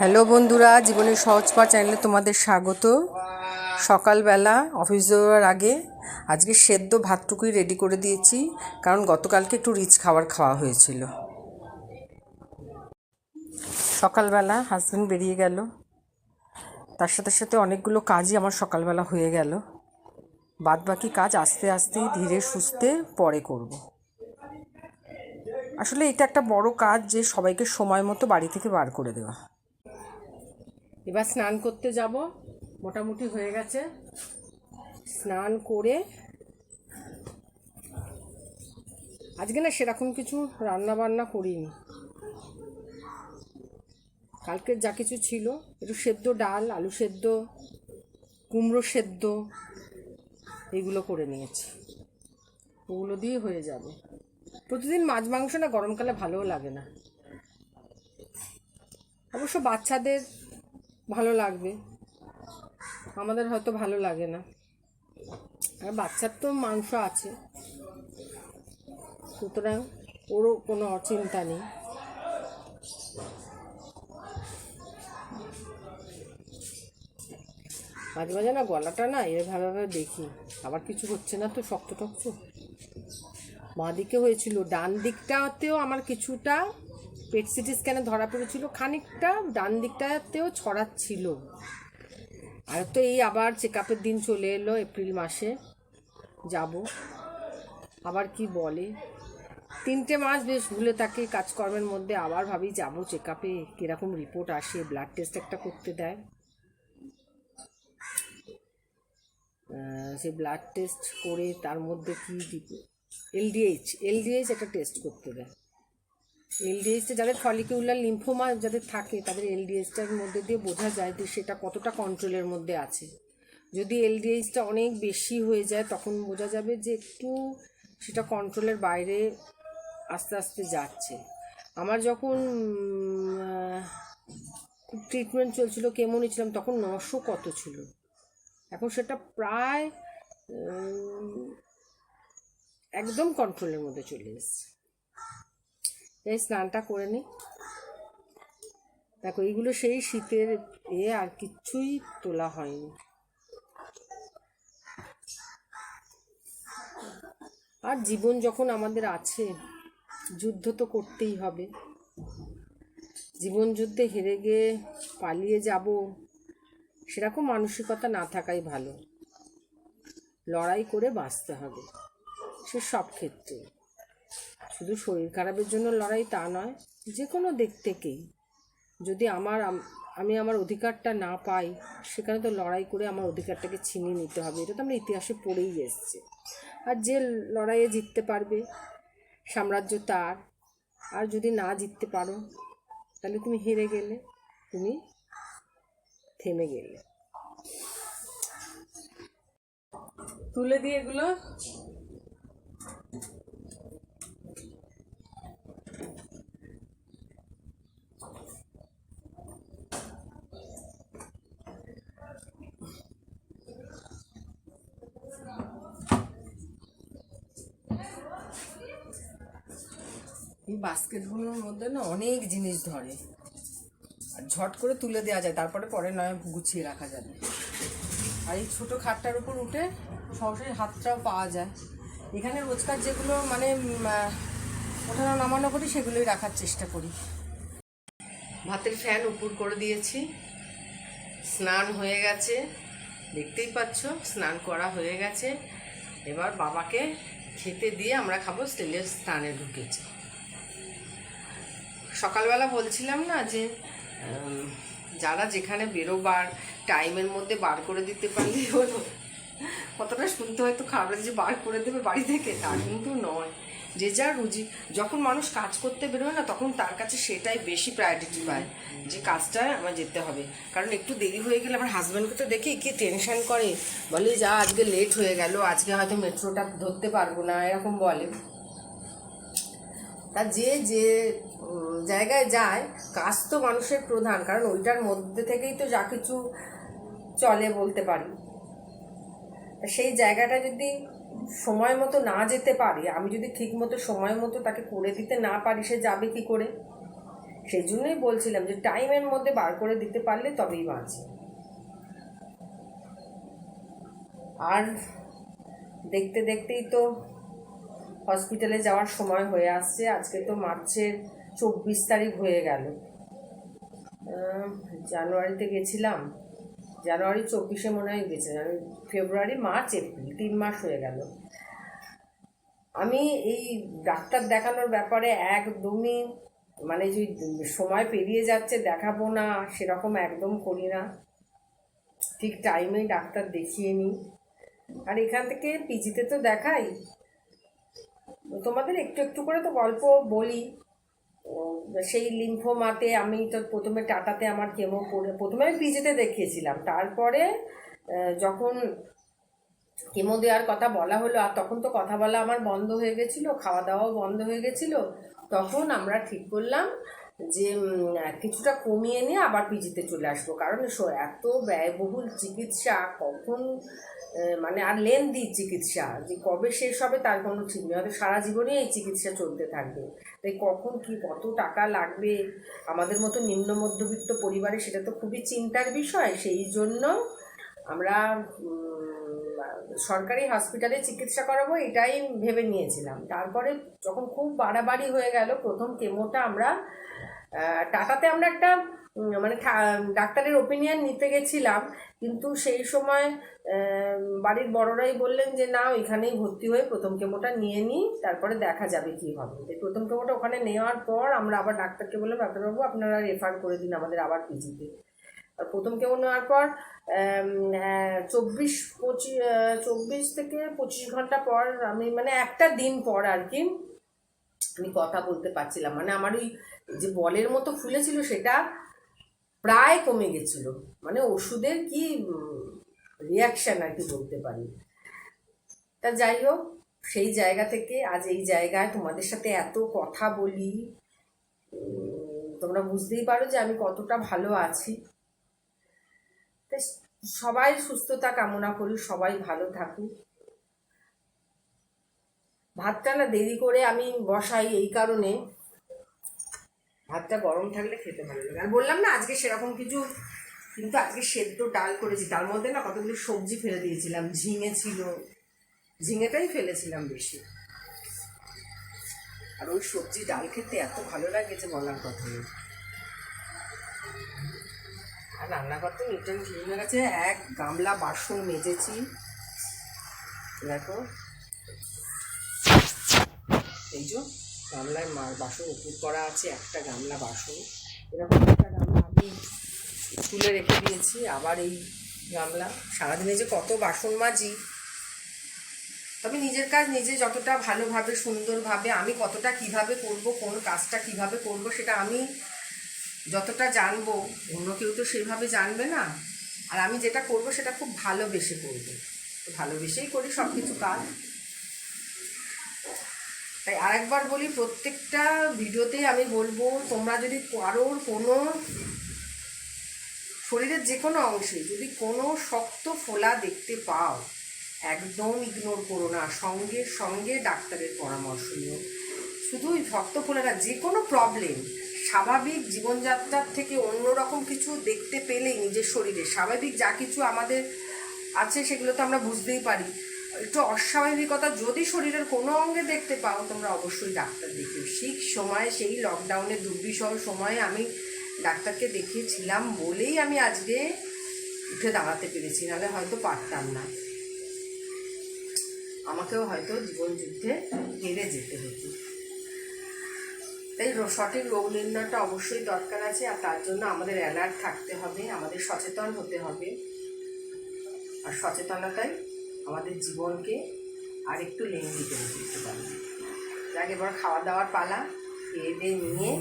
Hello বন্ধুরা, জীবনের সহজ পা চ্যানেলে তোমাদের স্বাগত। সকালবেলা অফিস যাওয়ার আগে আজকে সেদ্ধ ভাতটুকুই রেডি করে দিয়েছি, কারণ গতকালকে একটু রিচ খাবার খাওয়া হয়েছিল। সকালবেলা হাজব্যান্ড বেরিয়ে গেল। তার সাথে সাথে অনেকগুলো কাজই আমার সকালবেলা হয়ে গেল। বাদ বাকি কাজ আস্তে আস্তে ধীরে সুস্থে পরে করব। আসলে এটা একটা বড় কাজ যে সবাইকে সময় মতো বাড়ি থেকে বার করে দেওয়া। এবার স্নান করতে যাব। মোটামুটি হয়ে গেছে। স্নান করে আজকে না সেরকম কিছু রান্না বান্না করিনি। কালকে যা কিছু ছিল, একটু সেদ্ধ ডাল, আলু সেদ্ধ, কুমড়ো সেদ্ধ, এগুলো করে নিয়েছি। ওগুলো দিয়ে হয়ে যাবে। প্রতিদিন মাছ মাংস না গরমকালে ভালোও লাগে না। অবশ্য বাচ্চাদের ভালো লাগবে। আমাদের হয়তো ভালো লাগে না। আর বাচ্চার তো মাংস আছে। সুতরাং ওরও কোনো অচিন্তা নেই। মাঝে মাঝে না গলাটা না এভাবে ভাবে দেখি। আবার কিছু হচ্ছে না তো শক্ত টক্ত বাঁ দিকে হয়েছিল, ডান দিকটাতেও আমার কিছুটা পেট সিটি স্ক্যানে ধরা পড়েছিল, খানিকটা ডান দিকটাতেও ছড়াচ্ছিল। আর তো এই আবার চেক আপের দিন চলে এলো এপ্রিল মাসে। যাব। আবার কি বলে? তিনটে মাস বেশ ভুলে থাকি কাজকর্মের মধ্যে আবার ভাবি যাব চেক আপে কীরকম রিপোর্ট আসে ব্লাড টেস্ট একটা করতে দেয়। সে ব্লাড টেস্ট করে তার মধ্যে কী এলডিএইচ এলডিএইচ একটা টেস্ট করতে দেয়। এলডিএইচটা যাদের ফলিকিউলার লিম্ফোমা যাদের থাকে, তাদের এলডিএসটার মধ্যে দিয়ে বোঝা যায় যে সেটা কতটা কন্ট্রোলের মধ্যে আছে। যদি এলডিএইচটা অনেক বেশি হয়ে যায়, তখন বোঝা যাবে যে একটু সেটা কন্ট্রোলের বাইরে আস্তে আস্তে যাচ্ছে। আমার যখন ট্রিটমেন্ট চলছিল কেমন ছিলাম তখন নশো কত ছিল। এখন সেটা প্রায় একদম কন্ট্রোলের মধ্যে চলে এসছে। এই স্নানটা করে নিই দেখো, এইগুলো সেই শীতের এ আর কিচ্ছুই তোলা হয়নি। আর জীবন যখন আমাদের আছে, যুদ্ধ তো করতেই হবে। জীবন যুদ্ধে হেরে গিয়ে পালিয়ে যাব, সেরকম মানসিকতা না থাকাই ভালো। লড়াই করে বাঁচতে হবে, সে সব ক্ষেত্রে শুধু শরীর খারাপের জন্য লড়াই তা নয় যে কোনো দিক থেকেই। যদি আমার আমি আমার অধিকারটা না পাই, সেখানে তো লড়াই করে আমার অধিকারটাকে ছিনিয়ে নিতে হবে। এটা তো আমরা ইতিহাসে পড়েই এসছে। আর যে লড়াইয়ে জিততে পারবে, সাম্রাজ্য তার। আর যদি না জিততে পারো, তাহলে তুমি হেরে গেলে, তুমি থেমে গেলে। তুলে দিয়ে এগুলো এই বাস্কেটগুলোর মধ্যে না অনেক জিনিস ধরে। আর ঝট করে তুলে দেওয়া যায়, তারপরে পরে নয় গুছিয়ে রাখা যাবে। আর এই ছোটো খাটটার উপর উঠে সরাসরি হাতটাও পাওয়া যায়। এখানে রোজকার যেগুলো মানে ওঠানো নামানো করি, সেগুলোই রাখার চেষ্টা করি। ভাতের ফ্যান উপর করে দিয়েছি। স্নান হয়ে গেছে। দেখতেই পাচ্ছ, স্নান করা হয়ে গেছে। এবার বাবাকে খেতে দিয়ে আমরা খাব স্টেলের স্নানে ঢুকেছি। সকালবেলা বলছিলাম না যে যারা যেখানে বেরোবার টাইমের মধ্যে বার করে দিতে পারলে হলো। কতটা শুনতে হয়তো খারাপ যে বার করে দেবে বাড়ি থেকে, তা কিন্তু নয়। যে যার রুজি, যখন মানুষ কাজ করতে বেরোয় না, তখন তার কাছে সেটাই বেশি প্রায়োরিটি পায়, যে কাজটায় আমার যেতে হবে। কারণ একটু দেরি হয়ে গেলে আমার হাজব্যান্ডকে তো দেখি, কি টেনশন করে? বলে, যা, আজকে লেট হয়ে গেল, আজকে হয়তো মেট্রোটা ধরতে পারব না, এরকম বলে। তা যে যে জায়গায় যায়, কাজ তো মানুষের প্রধান, কারণ ওইটার মধ্যে থেকেই তো যা কিছু চলে বলতে পারি। সেই জায়গাটা যদি সময় মতো না যেতে পারি, আমি যদি ঠিক মতো সময় মতো তাকে করে দিতে না পারি, সে যাবে কি করে? সেই জন্যই বলছিলাম যে, টাইমের মধ্যে বার করে দিতে পারলে তবেই বাঁচে। আর দেখতে দেখতেই তো হসপিটালে যাওয়ার সময় হয়ে আসছে। আজকে তো মার্চের চব্বিশ তারিখ হয়ে গেল। জানুয়ারিতে গেছিলাম। জানুয়ারি চব্বিশে মনে হয় গেছিলাম। ফেব্রুয়ারি, মার্চ, এপ্রিল তিন মাস হয়ে গেল। আমি এই ডাক্তার দেখানোর ব্যাপারে একদমই মানে যে সময় পেরিয়ে যাচ্ছে দেখাবো না, সেরকম একদম করি না। ঠিক টাইমে ডাক্তার দেখিয়ে নিই। আর এখান থেকে পিজিতে তো দেখাই। তোমাদের একটু একটু করে তো গল্প বলি। সেই লিম্ফোমাতে আমি তো প্রথমে টাটাতে আমার কেমো পড়ে, প্রথমে আমি পিজিতে দেখিয়েছিলাম। তারপরে যখন কেমো দেওয়ার কথা বলা হলো, আর তখন তো কথা বলা আমার বন্ধ হয়ে গেছিল, খাওয়া দাওয়াও বন্ধ হয়ে গেছিল, তখন আমরা ঠিক করলাম যে কিছুটা কমিয়ে নিয়ে আবার পিজিতে চলে আসব কারণ এত ব্যয়বহুল চিকিৎসা, কখন মানে আর লেন্দি চিকিৎসা, যে কবে শেষ হবে তার কোনো ঠিক নেই। হয়তো সারা জীবনই এই চিকিৎসা চলতে থাকবে। তাই কখন কি কত টাকা লাগবে? আমাদের মতো নিম্ন মধ্যবিত্ত পরিবারে সেটা তো খুবই চিন্তার বিষয়। সেই জন্য আমরা সরকারি হসপিটালে চিকিৎসা করাবো এটাই ভেবে নিয়েছিলাম। তারপরে যখন খুব বাড়াবাড়ি হয়ে গেল, প্রথম কেমোটা আমরা টাটাতে আমরা একটা মানে ডাক্তারের ওপিনিয়ন নিতে গেছিলাম, কিন্তু সেই সময় বাড়ির বড়রাই বললেন যে, না, এখানেই ভর্তি হয়ে প্রথম কেমোটা নিয়ে নিই, তারপরে দেখা যাবে কি হবে। প্রথম কেমোটা ওখানে নেওয়ার পর আমরা আবার ডাক্তারকে বললাম, ডাক্তারবাবু, আপনারা রেফার করে দিন আমাদের আবার পিজিতে আর প্রথম কেমন নেওয়ার পর চব্বিশ পঁচিশ চব্বিশ থেকে পঁচিশ ঘণ্টা পর আমি মানে একটা দিন পর আর কি আমি কথা বলতে পারছিলাম। মানে আমার ওই যে বলের মতো ফুলেছিল সেটা প্রায় কমে গেছিল। মানে ওষুধের কি রিয়াকশন আর কি বলতে পারি। তা যাই হোক, সেই জায়গা থেকে আজ এই জায়গায় তোমাদের সাথে এত কথা বলি তোমরা বুঝতেই পারো যে আমি কতটা ভালো আছি। সবাই সুস্থতা কামনা করি, সবাই ভালো থাকুক। ভাতটা না দেরি করে আমি বসাই এই কারণে। ভাতটা গরম থাকলে খেতে ভালো লাগে। আর বললাম না, আজকে সেরকম কিছু, কিন্তু আজকে সেদ্ধ ডাল করেছি। তার মধ্যে না কতগুলো সবজি ফেলে দিয়েছিলাম। ঝিঙে ছিল। ঝিঙেটাই ফেলেছিলাম বেশি। আর ওই সবজি ডাল খেতে এত ভালো লাগে যে বলার কথা নেই। আর রান্নাঘর তো নিটন ক্লিন হয়ে গেছে এক গামলা বাসন মেজেছি। দেখো। এই যে গামলায় মার বাসন উপর করা আছে, একটা গামলা বাসন। এরকম একটা গামলা আমি তুলে রেখে দিয়েছি। আবার এই গামলা, সারাদিনে যে কত বাসন মাজি। তবে নিজের কাজ নিজে যতটা ভালোভাবে, সুন্দরভাবে, আমি কতটা কীভাবে করব, কোন কাজটা কীভাবে করব, সেটা আমি যতটা জানব, অন্য কেউ তো সেইভাবে জানবে না। আর আমি যেটা করব, সেটা খুব ভালোবেসে করব। ভালোবেসেই করি সব কিছু কাজ। তাই আরেকবার বলি, প্রত্যেকটা ভিডিওতেই আমি বলব, তোমরা যদি কারোর কোনো শরীরের যে কোনো অংশে যদি কোনো শক্ত ফোলা দেখতে পাও, একদম ইগনোর করো না। সঙ্গে সঙ্গে ডাক্তারের পরামর্শ নিও। শুধু ওই শক্ত ফোলা না, যে কোনো প্রবলেম স্বাভাবিক জীবনযাত্রার থেকে অন্যরকম কিছু দেখতে পেলেই নিজের শরীরে। স্বাভাবিক যা কিছু আমাদের আছে, সেগুলো তো আমরা বুঝতেই পারি। একটু অস্বাভাবিকতা যদি শরীরের কোনো অঙ্গে দেখতে পাও, তোমরা অবশ্যই ডাক্তার দেখিও। সেই সময়, সেই লকডাউনের দুর্বিষহ সময়ে আমি ডাক্তারকে দেখিয়েছিলাম বলেই আমি আজকে উঠে দাঁড়াতে পেরেছি, নাহলে হয়তো পারতাম না। আমাকেও হয়তো জীবন যুদ্ধে হেরে যেতে হতো। তাই সঠিক রোগ নির্ণয়টা অবশ্যই দরকার আছে, আর তার জন্য আমাদের অ্যালার্ট থাকতে হবে, আমাদের সচেতন হতে হবে। আর সচেতনতাই আমাদের জীবনকে আর একটু লেন্দি করে দিতে পারবে যাক, এবার খাওয়া দাওয়ার পালা খেয়ে দিয়ে নিয়ে